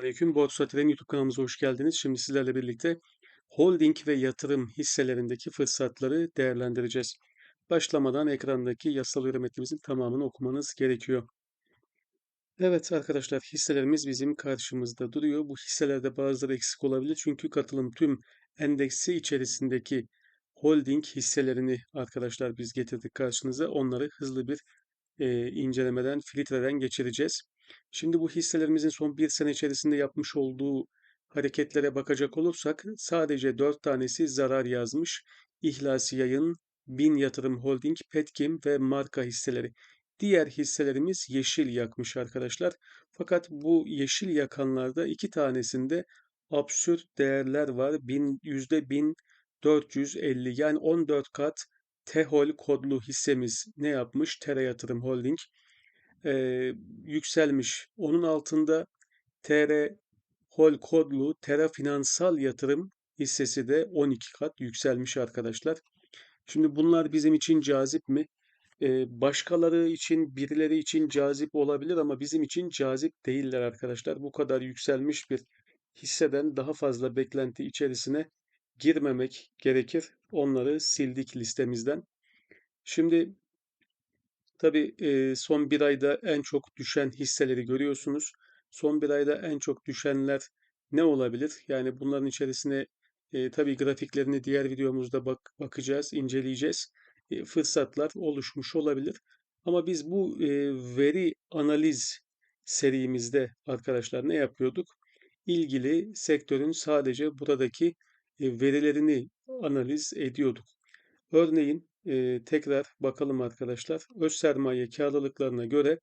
Selamünaleyküm. Borsa Tren YouTube kanalımıza hoş geldiniz. Şimdi sizlerle birlikte holding ve yatırım hisselerindeki fırsatları değerlendireceğiz. Başlamadan ekrandaki yasal hürmetimizin tamamını okumanız gerekiyor. Evet arkadaşlar hisselerimiz bizim karşımızda duruyor. Bu hisselerde bazıları eksik olabilir çünkü katılım tüm endeksi içerisindeki holding hisselerini arkadaşlar biz getirdik karşınıza. Onları hızlı bir e, incelemeden, filtreden geçireceğiz. Şimdi bu hisselerimizin son bir sene içerisinde yapmış olduğu hareketlere bakacak olursak sadece 4 tanesi zarar yazmış. İhlasi Yayın, Bin Yatırım Holding, Petkim ve marka hisseleri. Diğer hisselerimiz yeşil yakmış arkadaşlar. Fakat bu yeşil yakanlarda iki tanesinde absürt değerler var. Bin, %1450 yani 14 kat Tehol kodlu hissemiz ne yapmış? Tera Yatırım Holding e, yükselmiş. Onun altında TR Hol kodlu Tera Finansal Yatırım hissesi de 12 kat yükselmiş arkadaşlar. Şimdi bunlar bizim için cazip mi? Ee, başkaları için, birileri için cazip olabilir ama bizim için cazip değiller arkadaşlar. Bu kadar yükselmiş bir hisseden daha fazla beklenti içerisine girmemek gerekir. Onları sildik listemizden. Şimdi tabii e, son bir ayda en çok düşen hisseleri görüyorsunuz. Son bir ayda en çok düşenler ne olabilir? Yani bunların içerisine tabii grafiklerini diğer videomuzda bak bakacağız, inceleyeceğiz. Fırsatlar oluşmuş olabilir. Ama biz bu veri analiz serimizde arkadaşlar ne yapıyorduk? İlgili sektörün sadece buradaki verilerini analiz ediyorduk. Örneğin e, tekrar bakalım arkadaşlar. Öz sermaye karlılıklarına göre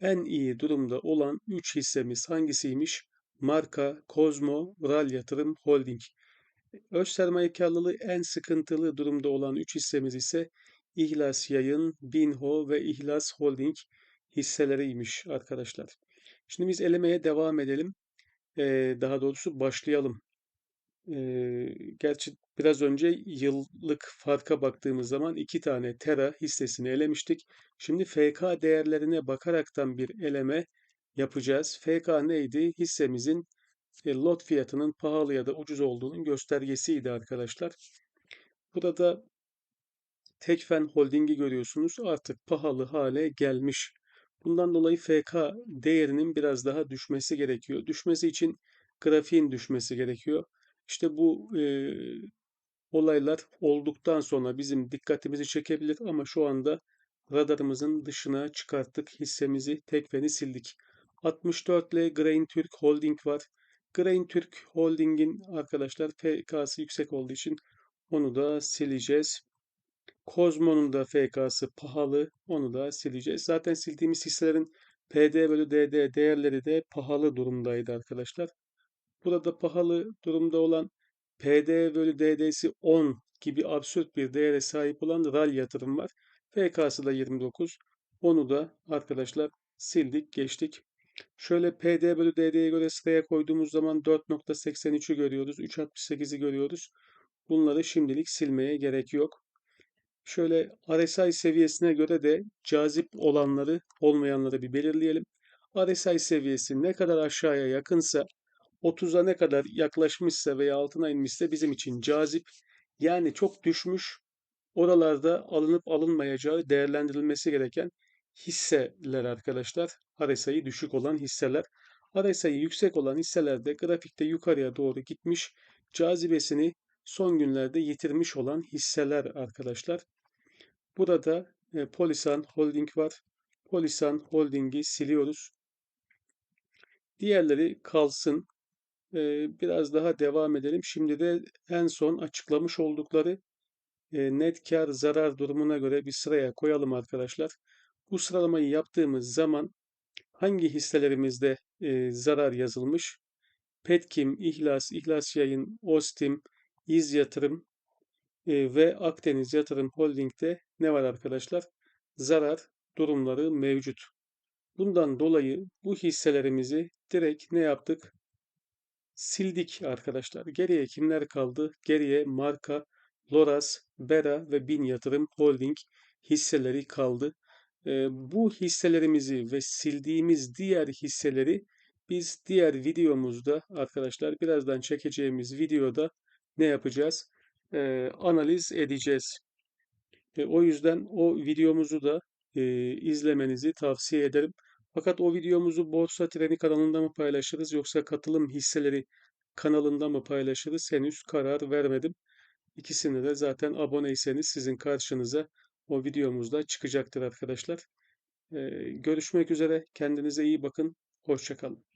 en iyi durumda olan 3 hissemiz hangisiymiş? Marka, Kozmo, Ral Yatırım Holding. Öz sermaye karlılığı en sıkıntılı durumda olan 3 hissemiz ise İhlas Yayın, Binho ve İhlas Holding hisseleriymiş arkadaşlar. Şimdi biz elemeye devam edelim. Ee, daha doğrusu başlayalım. Gerçi biraz önce yıllık farka baktığımız zaman iki tane Tera hissesini elemiştik. Şimdi FK değerlerine bakaraktan bir eleme yapacağız. FK neydi? Hissemizin e, lot fiyatının pahalı ya da ucuz olduğunun göstergesiydi arkadaşlar. Burada Tekfen Holding'i görüyorsunuz artık pahalı hale gelmiş. Bundan dolayı FK değerinin biraz daha düşmesi gerekiyor. Düşmesi için grafiğin düşmesi gerekiyor. İşte bu e, olaylar olduktan sonra bizim dikkatimizi çekebilir ama şu anda radarımızın dışına çıkarttık hissemizi tekfeni sildik. 64 ile Grain Türk Holding var. Grain Türk Holding'in arkadaşlar FK'sı yüksek olduğu için onu da sileceğiz. Kozmo'nun da FK'sı pahalı. Onu da sileceğiz. Zaten sildiğimiz hisselerin PD bölü DD değerleri de pahalı durumdaydı arkadaşlar. Burada pahalı durumda olan PD bölü DD'si 10 gibi absürt bir değere sahip olan RAL yatırım var. FK'sı da 29. Onu da arkadaşlar sildik geçtik. Şöyle PD bölü DD'ye göre sıraya koyduğumuz zaman 4.83'ü görüyoruz. 3.68'i görüyoruz. Bunları şimdilik silmeye gerek yok. Şöyle RSI seviyesine göre de cazip olanları olmayanları bir belirleyelim. RSI seviyesi ne kadar aşağıya yakınsa 30'a ne kadar yaklaşmışsa veya altına inmişse bizim için cazip. Yani çok düşmüş oralarda alınıp alınmayacağı değerlendirilmesi gereken hisseler arkadaşlar. RSI düşük olan hisseler. RSI yüksek olan hisselerde grafikte yukarıya doğru gitmiş cazibesini son günlerde yitirmiş olan hisseler arkadaşlar. Burada e, Polisan Holding var. Polisan Holding'i siliyoruz. Diğerleri kalsın. Biraz daha devam edelim. Şimdi de en son açıklamış oldukları net kar zarar durumuna göre bir sıraya koyalım arkadaşlar. Bu sıralamayı yaptığımız zaman hangi hisselerimizde zarar yazılmış? Petkim, İhlas, İhlas Yayın, Ostim, İz Yatırım ve Akdeniz Yatırım Holding'de ne var arkadaşlar? Zarar durumları mevcut. Bundan dolayı bu hisselerimizi direkt ne yaptık? Sildik arkadaşlar. Geriye kimler kaldı? Geriye marka, Loras, Bera ve Bin Yatırım Holding hisseleri kaldı. E, bu hisselerimizi ve sildiğimiz diğer hisseleri Biz diğer videomuzda arkadaşlar birazdan çekeceğimiz videoda ne yapacağız? Ee, analiz edeceğiz. E, o yüzden o videomuzu da e, izlemenizi tavsiye ederim. Fakat o videomuzu Borsa Treni kanalında mı paylaşırız yoksa katılım hisseleri kanalında mı paylaşırız henüz karar vermedim. İkisini de zaten aboneyseniz sizin karşınıza o videomuzda çıkacaktır arkadaşlar. E, görüşmek üzere. Kendinize iyi bakın. Hoşça kalın.